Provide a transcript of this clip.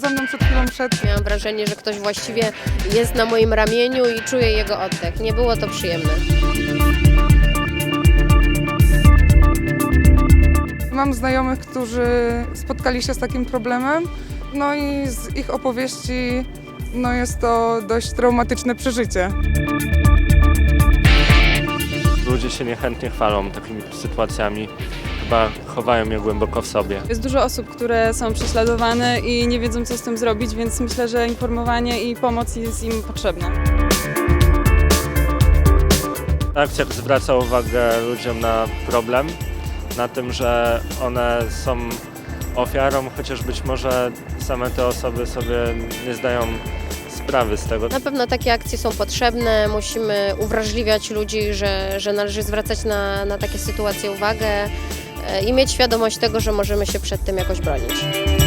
za mną przed chwilą szedł. Miałam wrażenie, że ktoś właściwie jest na moim ramieniu i czuję jego oddech. Nie było to przyjemne. Mam znajomych, którzy spotkali się z takim problemem, no i z ich opowieści no jest to dość traumatyczne przeżycie. Ludzie się niechętnie chwalą takimi sytuacjami. Chyba chowają je głęboko w sobie. Jest dużo osób, które są prześladowane i nie wiedzą, co z tym zrobić, więc myślę, że informowanie i pomoc jest im potrzebna. Akcja zwraca uwagę ludziom na problem, na tym, że one są ofiarą, chociaż być może same te osoby sobie nie zdają sprawy z tego. Na pewno takie akcje są potrzebne. Musimy uwrażliwiać ludzi, że, że należy zwracać na, na takie sytuacje uwagę i mieć świadomość tego, że możemy się przed tym jakoś bronić.